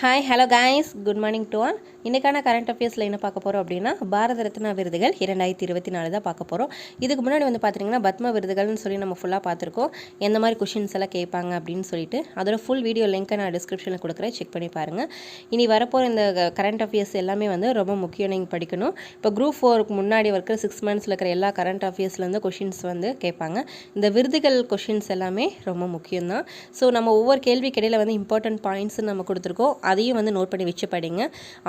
Hi, hello guys. Good morning to all. இன்றைக்கான current அஃபேர்ஸில் என்ன பார்க்க போகிறோம் அப்படின்னா பாரத ரத்னா விருதுகள் இரண்டாயிரத்தி இருபத்தி நாலு தான் பார்க்க போகிறோம் இதுக்கு முன்னாடி வந்து பார்த்தீங்கன்னா பத்ம விருதுகள்னு சொல்லி நம்ம ஃபுல்லாக பார்த்துருக்கோம். எந்த மாதிரி கொஷின்ஸ் எல்லாம் கேட்பாங்க அப்படின்னு சொல்லிட்டு அதோட ஃபுல் வீடியோ லிங்க்கை நான் டிஸ்கிரிப்ஷனில் கொடுக்குறேன். செக் பண்ணி பாருங்கள் இனி வரப்போகிற இந்த கரண்ட் அஃபேர்ஸ் எல்லாமே வந்து ரொம்ப முக்கியம் நீங்கள் படிக்கணும். இப்போ குரூப் ஃபோருக்கு முன்னாடி இருக்கிற சிக்ஸ் மந்த்ஸில் இருக்கிற எல்லா கரண்ட் அஃபேர்ஸ்லேருந்து கொஷின்ஸ் வந்து கேட்பாங்க. இந்த விருதுகள் கொஷின்ஸ் எல்லாமே ரொம்ப முக்கியம்தான் ஸோ நம்ம ஒவ்வொரு கேள்வி வந்து இம்பார்ட்டன்ட் பாயிண்ட்ஸ் நம்ம கொடுத்துருக்கோம். அதையும் வந்து நோட் பண்ணி வச்சு படிங்க.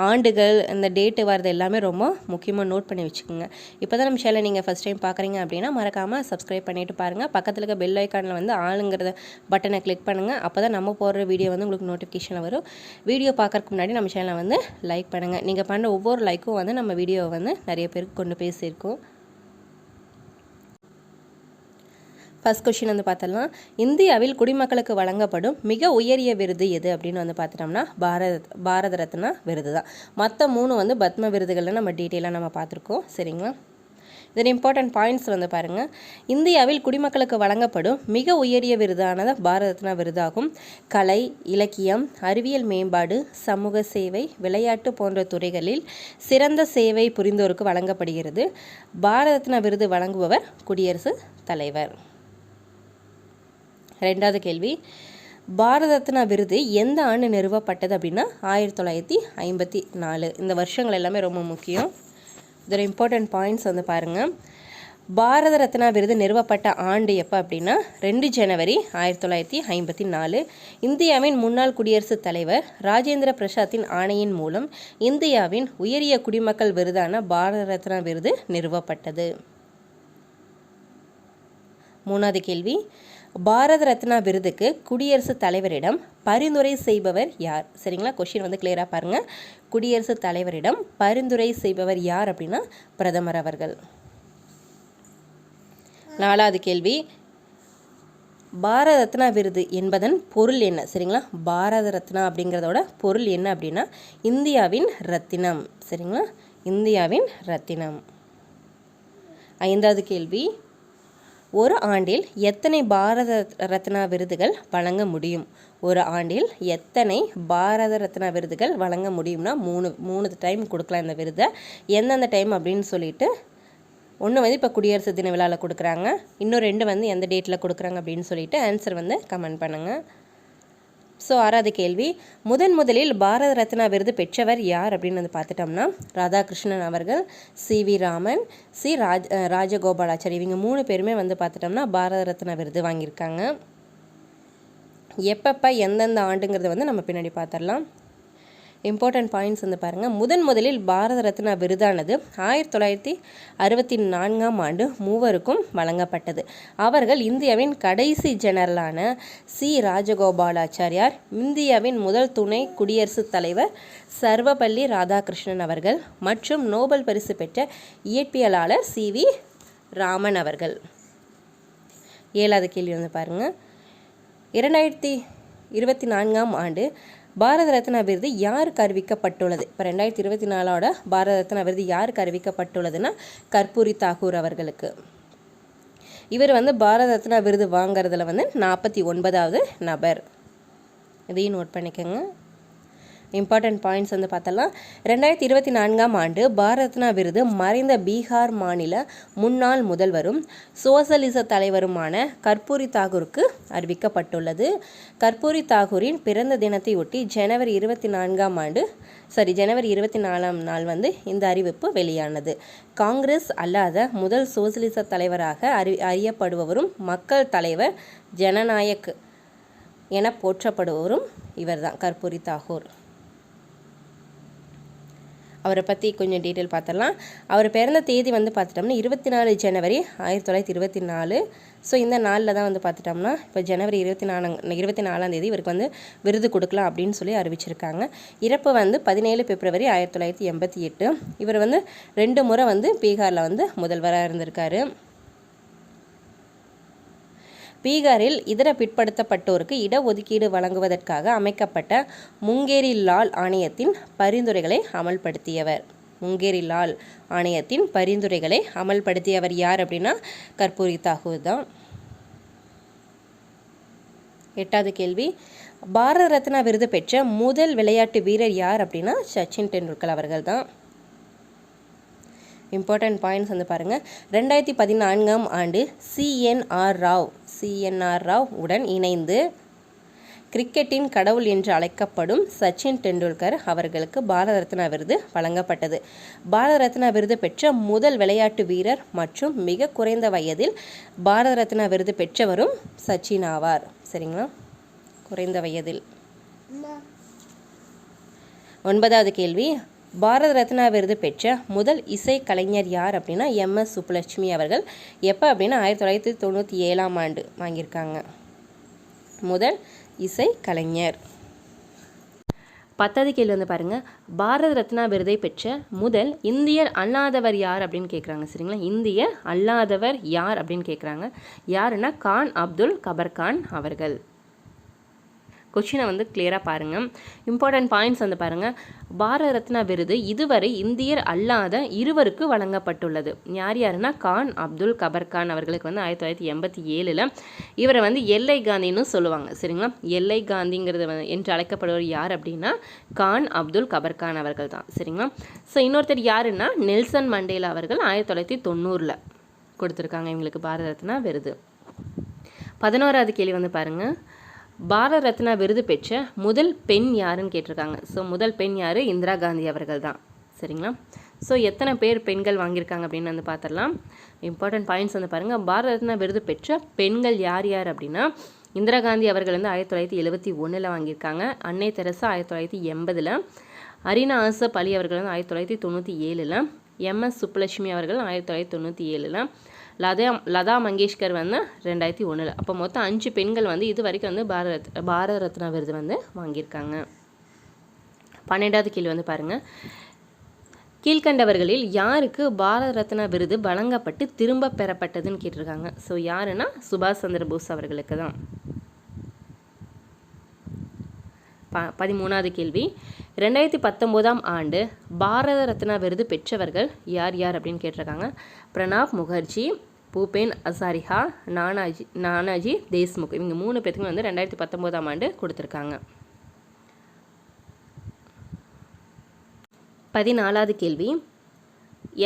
ஆண்டு ஆண்டுகள் இந்த டேட்டு வரது எல்லாமே ரொம்ப முக்கியமாக நோட் பண்ணி வச்சுக்கோங்க. இப்போ தான் நம்ம சேனலை நீங்கள் ஃபஸ்ட் டைம் பார்க்குறீங்க அப்படின்னா மறக்காமல் சப்ஸ்கிரைப் பண்ணிவிட்டு பாருங்கள் பக்கத்தில் இருக்க பெல் ஐக்கானில் வந்து ஆளுங்கிறத பட்டனை கிளிக் பண்ணுங்கள் அப்போ தான் நம்ம போடுற வீடியோ வந்து உங்களுக்கு நோட்டிஃபிகேஷனில் வரும். வீடியோ பார்க்குறதுக்கு முன்னாடி நம்ம சேனலை வந்து லைக் பண்ணுங்கள் நீங்கள் பண்ணுற ஒவ்வொரு லைக்கும் வந்து நம்ம வீடியோவை வந்து நிறைய பேருக்கு கொண்டு போய் சேர்க்கும். ஃபர்ஸ்ட் கொஷின் வந்து பார்த்தலாம் இந்தியாவில் குடிமக்களுக்கு வழங்கப்படும் மிக உயரிய விருது எது அப்படின்னு வந்து பார்த்துட்டோம்னா பாரத் பாரத ரத்னா விருது தான். மற்ற மூணு வந்து பத்ம விருதுகளில் நம்ம டீட்டெயிலாக நம்ம பார்த்துருக்கோம் சரிங்களா? இதில் இம்பார்ட்டன்ட் பாயிண்ட்ஸ் வந்து பாருங்கள் இந்தியாவில் குடிமக்களுக்கு வழங்கப்படும் மிக உயரிய விருதானது பாரத ரத்னா விருதாகும். கலை இலக்கியம் அறிவியல் மேம்பாடு சமூக சேவை விளையாட்டு போன்ற துறைகளில் சிறந்த சேவை புரிந்தோருக்கு வழங்கப்படுகிறது. பாரத ரத்னா விருது வழங்குபவர் குடியரசுத் தலைவர். ரெண்டாவது கேள்வி. பாரத ரத்னா விருது எந்த ஆண்டு நிறுவப்பட்டது அப்படின்னா ஆயிரத்தி தொள்ளாயிரத்தி ஐம்பத்தி நாலு. இந்த வருஷங்கள் எல்லாமே ரொம்ப முக்கியம். இதோட இம்பார்ட்டன்ட் பாயிண்ட்ஸ் வந்து பாருங்கள் பாரத ரத்னா விருது நிறுவப்பட்ட ஆண்டு எப்போ அப்படின்னா ரெண்டு ஜனவரி ஆயிரத்தி தொள்ளாயிரத்தி ஐம்பத்தி நாலு. இந்தியாவின் முன்னாள் குடியரசுத் தலைவர் ராஜேந்திர பிரசாத்தின் ஆணையின் மூலம் இந்தியாவின் உயரிய குடிமக்கள் விருதான பாரத ரத்னா விருது நிறுவப்பட்டது. மூணாவது கேள்வி. பாரத ரத்னா விருதுக்கு குடியரசுத் தலைவரிடம் பரிந்துரை செய்பவர் யார்? சரிங்களா? கொஷின் வந்து கிளியராக பாருங்கள் குடியரசுத் தலைவரிடம் பரிந்துரை செய்பவர் யார் அப்படின்னா பிரதமர் அவர்கள். நாலாவது கேள்வி. பாரத ரத்னா விருது என்பதன் பொருள் என்ன? சரிங்களா? பாரத ரத்னா அப்படிங்கிறதோட பொருள் என்ன அப்படின்னா இந்தியாவின் ரத்தினம். சரிங்களா? இந்தியாவின் ரத்தினம். ஐந்தாவது கேள்வி. ஒரு ஆண்டில் எத்தனை பாரத ரத்னா விருதுகள் வழங்க முடியும்? ஒரு ஆண்டில் எத்தனை பாரத ரத்னா விருதுகள் வழங்க முடியும்னா மூணு மூணு டைம் கொடுக்கலாம் இந்த விருதை. எந்தெந்த டைம் அப்படின்னு சொல்லிட்டு ஒன்று வந்து இப்போ குடியரசு தின விழாவில் கொடுக்குறாங்க. இன்னும் ரெண்டு வந்து எந்த டேட்டில் கொடுக்குறாங்க அப்படின்னு சொல்லிட்டு ஆன்சர் வந்து கமெண்ட் பண்ணுங்கள் ஸோ ஆறாவது கேள்வி. முதன் முதலில் பாரத ரத்னா விருது பெற்றவர் யார் அப்படின்னு வந்து பார்த்துட்டோம்னா ராதாகிருஷ்ணன் அவர்கள் C V Raman C Raj Rajagopalachari. இவங்க மூணு பேருமே வந்து பார்த்துட்டோம்னா பாரத ரத்னா விருது வாங்கியிருக்காங்க. எப்பப்போ எந்தெந்த ஆண்டுங்கிறத வந்து நம்ம பின்னாடி பார்த்துடலாம். இம்பார்ட்டன்ட் பாயிண்ட்ஸ் வந்து பாருங்கள் முதன் முதலில் பாரத ரத்னா விருதானது ஆயிரத்தி தொள்ளாயிரத்தி அறுபத்தி நான்காம் ஆண்டு மூவருக்கும் வழங்கப்பட்டது. அவர்கள் இந்தியாவின் கடைசி ஜெனரலான சி ராஜகோபாலாச்சாரியார் இந்தியாவின் முதல் துணை குடியரசுத் தலைவர் சர்வபள்ளி ராதாகிருஷ்ணன் அவர்கள் மற்றும் நோபல் பரிசு பெற்ற இயற்பியலாளர் சி வி ராமன் அவர்கள். ஏழாவது கேள்வி வந்து பாருங்கள் இரண்டாயிரத்தி இருபத்தி நான்காம் ஆண்டு பாரத ரத்னா விருது யாருக்கு அறிவிக்கப்பட்டுள்ளது? இப்போ ரெண்டாயிரத்தி இருபத்தி நாலோட பாரத ரத்னா விருது யாருக்கு அறிவிக்கப்பட்டுள்ளதுன்னா கற்பூரி தாகூர் அவர்களுக்கு. இவர் வந்து பாரத ரத்னா விருது வாங்குறதுல வந்து நாற்பத்தி ஒன்பதாவது நபர். இதையும் நோட் பண்ணிக்கோங்க. இம்பார்ட்டன்ட் பாயிண்ட்ஸ் வந்து பார்த்தலாம். ரெண்டாயிரத்தி இருபத்தி நான்காம் ஆண்டு பாரத்னா விருது மறைந்த பீகார் மாநில முன்னாள் முதல்வரும் சோசலிச தலைவருமான கற்பூரி தாகூருக்கு அறிவிக்கப்பட்டுள்ளது. கற்பூரி தாகூரின் பிறந்த தினத்தை ஒட்டி ஜனவரி இருபத்தி நான்காம் ஆண்டு சாரி ஜனவரி இருபத்தி நாலாம் நாள் வந்து இந்த அறிவிப்பு வெளியானது. காங்கிரஸ் அல்லாத முதல் சோசலிச தலைவராக அறி அறியப்படுபவரும் மக்கள் தலைவர் ஜனநாயக் என போற்றப்படுபவரும் இவர்தான் கற்பூரி தாகூர். அவரை பற்றி கொஞ்சம் டீட்டெயில் பார்த்துடலாம் அவர் பிறந்த தேதி வந்து பார்த்துட்டோம்னா இருபத்தி நாலு ஜனவரி ஆயிரத்தி தொள்ளாயிரத்தி இருபத்தி நாலு ஸோ இந்த நாளில் தான் வந்து பார்த்துட்டோம்னா இப்போ ஜனவரி இருபத்தி நாலாம் இருபத்தி நாலாம் தேதி இவருக்கு வந்து விருது கொடுக்கலாம் அப்படின்னு சொல்லி அறிவிச்சிருக்காங்க. இறப்பு வந்து பதினேழு பிப்ரவரி ஆயிரத்தி தொள்ளாயிரத்தி எண்பத்தி எட்டு. இவர் வந்து ரெண்டு முறை வந்து பீகாரில் வந்து முதல்வராக இருந்திருக்காரு. பீகாரில் இதர பிற்படுத்தப்பட்டோருக்கு இடஒதுக்கீடு வழங்குவதற்காக அமைக்கப்பட்ட முங்கேரி லால் ஆணையத்தின் பரிந்துரைகளை அமல்படுத்தியவர். முங்கேரி லால் ஆணையத்தின் பரிந்துரைகளை அமல்படுத்தியவர் யார் அப்படின்னா கற்பூரி தாகூர் தான். எட்டாவது கேள்வி. பாரத ரத்னா விருது பெற்ற முதல் விளையாட்டு வீரர் யார் அப்படின்னா சச்சின் டெண்டுல்கர் அவர்கள் தான். இம்பார்ட்டன்ட் பாயிண்ட்ஸ் வந்து பாருங்கள் ரெண்டாயிரத்தி பதினான்காம் ஆண்டு சிஎன்ஆர் ராவ் சிஎன்ஆர் ராவ் உடன் இணைந்து கிரிக்கெட்டின் கடவுள் என்று அழைக்கப்படும் சச்சின் டெண்டுல்கர் அவர்களுக்கு பாரத ரத்னா விருது வழங்கப்பட்டது. பாரத ரத்னா விருது பெற்ற முதல் விளையாட்டு வீரர் மற்றும் மிக குறைந்த வயதில் பாரத ரத்னா விருது பெற்றவரும் சச்சின் ஆவார். சரிங்களா? குறைந்த வயதில். ஒன்பதாவது கேள்வி. பாரத ரத்னா விருது பெற்ற முதல் இசை கலைஞர் யார் அப்படின்னா எம்எஸ் சுப்புலட்சுமி அவர்கள். எப்போ அப்படின்னா ஆயிரத்தி தொள்ளாயிரத்தி தொண்ணூற்றி ஏழாம் ஆண்டு வாங்கியிருக்காங்க. முதல் இசை கலைஞர். பத்தாவது கேள்வி வந்து பாருங்கள் பாரத ரத்னா விருதை பெற்ற முதல் இந்தியர் அல்லாதவர் யார் அப்படின்னு கேட்குறாங்க சரிங்களா? இந்தியர் அல்லாதவர் யார் அப்படின்னு கேட்குறாங்க யாருன்னா கான் அப்துல் கபர்கான் அவர்கள். கொஷினை வந்து கிளியராக பாருங்கள் இம்பார்ட்டன்ட் பாயிண்ட்ஸ் வந்து பாருங்கள் பாரத ரத்னா விருது இதுவரை இந்தியர் அல்லாத இருவருக்கு வழங்கப்பட்டுள்ளது. யார் யாருன்னா? கான் அப்துல் கபர் கான் அவர்களுக்கு வந்து ஆயிரத்தி தொள்ளாயிரத்தி எண்பத்தி ஏழில் இவரை வந்து எல்லை காந்தின்னு சொல்லுவாங்க. சரிங்களா? எல்லை காந்திங்கிறது என்று அழைக்கப்படுவர் யார் அப்படின்னா? கான் அப்துல் கபர் கான் அவர்கள் தான். சரிங்களா? ஸோ இன்னொருத்தர் யாருன்னா? நெல்சன் மண்டேலா அவர்கள் ஆயிரத்தி தொள்ளாயிரத்தி தொண்ணூறில் கொடுத்துருக்காங்க இவங்களுக்கு பாரத ரத்னா விருது. பதினோராவது கேள்வி வந்து பாருங்கள் பாரத ரத்னா விருது பெற்ற முதல் பெண் யாருன்னு கேட்டிருக்காங்க. ஸோ முதல் பெண் யார்? இந்திரா காந்தி அவர்கள் தான். சரிங்களா? ஸோ எத்தனை பேர் பெண்கள் வாங்கியிருக்காங்க அப்படின்னு வந்து பார்த்துடலாம் இம்பார்ட்டன்ட் பாயிண்ட்ஸ் வந்து பாருங்கள் பாரத ரத்னா விருது பெற்ற பெண்கள் யார் யார் அப்படின்னா இந்திரா காந்தி அவர்கள் வந்து ஆயிரத்தி தொள்ளாயிரத்தி எழுபத்தி ஒன்றில் வாங்கியிருக்காங்க. அன்னை தெரசா ஆயிரத்தி தொள்ளாயிரத்தி எண்பதில். அரினா ஆசப் அலி அவர்கள் வந்து ஆயிரத்தி தொள்ளாயிரத்தி தொண்ணூற்றி ஏழில். எம்எஸ் சுப்புலட்சுமி அவர்கள் ஆயிரத்தி தொள்ளாயிரத்தி தொண்ணூற்றி ஏழில். லதா லதா மங்கேஷ்கர் வந்து ரெண்டாயிரத்தி ஒன்றில் அப்போ மொத்தம் அஞ்சு பெண்கள் வந்து இது வரைக்கும் வந்து பாரத் பாரத ரத்னா விருது வந்து வாங்கியிருக்காங்க. பன்னெண்டாவது கேள்வி வந்து பாருங்கள் கீழ்கண்டவர்களில் யாருக்கு பாரத ரத்னா விருது வழங்கப்பட்டு திரும்ப பெறப்பட்டதுன்னு கேட்டிருக்காங்க. ஸோ யாருன்னா சுபாஷ் சந்திர போஸ் அவர்களுக்கு தான். ப பதிமூணாவது கேள்வி. ரெண்டாயிரத்தி பத்தொம்போதாம் ஆண்டு பாரத ரத்னா விருது பெற்றவர்கள் யார் யார் அப்படின்னு கேட்டிருக்காங்க. பிரணாப் முகர்ஜி பூபேன் அசாரிஹா நானாஜி நானாஜி தேஷ்முக். இவங்க மூணு பேத்துக்கும் வந்து ரெண்டாயிரத்தி பத்தொம்போதாம் ஆண்டு கொடுத்துருக்காங்க. பதினாலாவது கேள்வி.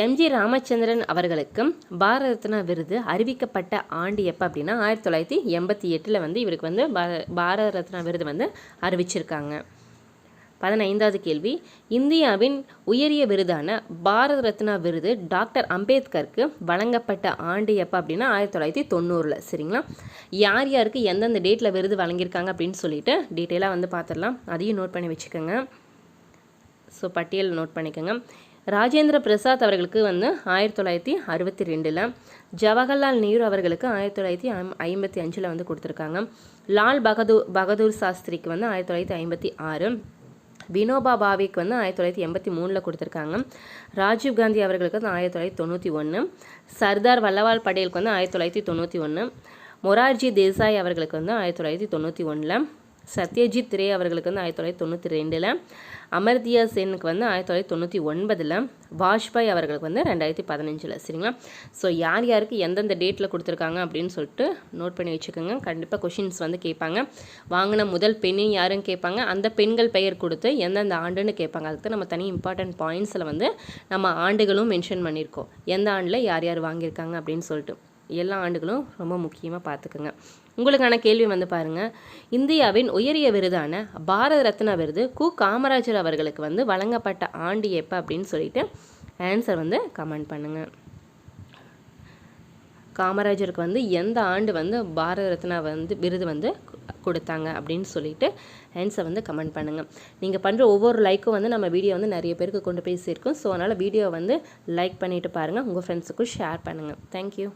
எம்ஜி ராமச்சந்திரன் அவர்களுக்கு பாரத ரத்னா விருது அறிவிக்கப்பட்ட ஆண்டு எப்போ அப்படின்னா ஆயிரத்தி தொள்ளாயிரத்தி எண்பத்தி எட்டில் வந்து இவருக்கு வந்து பாரத ரத்னா விருது வந்து அறிவிச்சிருக்காங்க. பதினைந்தாவது கேள்வி. இந்தியாவின் உயரிய விருதான பாரத ரத்னா விருது டாக்டர் அம்பேத்கருக்கு வழங்கப்பட்ட ஆண்டு எப்போ அப்படின்னா ஆயிரத்தி தொள்ளாயிரத்தி தொண்ணூறில் சரிங்களா? யார் யாருக்கு எந்தெந்த டேட்டில் விருது வழங்கியிருக்காங்க அப்படின்னு சொல்லிட்டு டீட்டெயிலாக வந்து பார்த்துடலாம் அதையும் நோட் பண்ணி வச்சுக்கோங்க. ஸோ பட்டியல் நோட் பண்ணிக்கோங்க. ராஜேந்திர பிரசாத் அவர்களுக்கு வந்து ஆயிரத்தி தொள்ளாயிரத்தி அறுபத்தி ரெண்டில் ஜவஹர்லால் நேரு அவர்களுக்கு ஆயிரத்தி தொள்ளாயிரத்தி ஐம்பத்தி அஞ்சில் வந்து கொடுத்துருக்காங்க. லால் பகதூர் பகதூர் சாஸ்திரிக்கு வந்து ஆயிரத்தி தொள்ளாயிரத்தி ஐம்பத்தி ஆறு வினோபா பாவேக்கு வந்து ஆயிரத்தி தொள்ளாயிரத்தி எண்பத்தி மூணில் கொடுத்துருக்காங்க. ராஜீவ் காந்தி அவர்களுக்கு வந்து ஆயிரத்தி தொள்ளாயிரத்தி தொண்ணூற்றி ஒன்று சர்தார் வல்லவால் படேலுக்கு வந்து ஆயிரத்தி தொள்ளாயிரத்தி தொண்ணூற்றி ஒன்று மொரார்ஜி தேசாய் அவர்களுக்கு வந்து ஆயிரத்தி தொள்ளாயிரத்தி தொண்ணூற்றி ஒன்றில் சத்யஜித் ரே அவர்களுக்கு வந்து ஆயிரத்தி தொள்ளாயிரத்தி தொண்ணூற்றி ரெண்டில் அமர்தியா சென்னுக்கு வந்து ஆயிரத்தி தொள்ளாயிரத்தி தொண்ணூற்றி ஒன்பதில் வாஜ்பாய் அவர்களுக்கு வந்து ரெண்டாயிரத்தி பதினஞ்சில் சரிங்களா? ஸோ யார் யாருக்கு எந்தெந்த டேட்டில் கொடுத்துருக்காங்க அப்படின்னு சொல்லிட்டு நோட் பண்ணி வச்சுக்கோங்க. கண்டிப்பாக கொஷின்ஸ் வந்து கேட்பாங்க. வாங்கின முதல் பெண்ணையும் யாருன்னு கேட்பாங்க. அந்த பெண்கள் பெயர் கொடுத்து எந்தெந்த ஆண்டுன்னு கேட்பாங்க. அதுக்கு நம்ம தனி இம்பார்ட்டன்ட் பாயிண்ட்ஸில் வந்து நம்ம ஆண்டுகளும் மென்ஷன் பண்ணியிருக்கோம். எந்த ஆண்டில் யார் யார் வாங்கியிருக்காங்க அப்படின்னு சொல்லிட்டு. எல்லா ஆண்டுகளும் ரொம்ப முக்கியமாக பார்த்துக்குங்க. உங்களுக்கான கேள்வி வந்து பாருங்கள் இந்தியாவின் உயரிய விருதான பாரத ரத்னா விருது கு. காமராஜர் அவர்களுக்கு வந்து வழங்கப்பட்ட ஆண்டு எப்போ அப்படின்னு சொல்லிட்டு ஆன்சர் வந்து கமெண்ட் பண்ணுங்கள் காமராஜருக்கு வந்து எந்த ஆண்டு வந்து பாரத ரத்னா வந்து விருது வந்து கொடுத்தாங்க அப்படின்னு சொல்லிட்டு ஆன்சர் வந்து கமெண்ட் பண்ணுங்கள் நீங்கள் பண்ணுற ஒவ்வொரு லைக்கும் வந்து நம்ம வீடியோ வந்து நிறைய பேருக்கு கொண்டு போய் சேர்க்கும். ஸோ அதனால் வீடியோ வந்து லைக் பண்ணிவிட்டு பாருங்கள் உங்கள் ஃப்ரெண்ட்ஸுக்கும் ஷேர் பண்ணுங்கள் தேங்க்யூ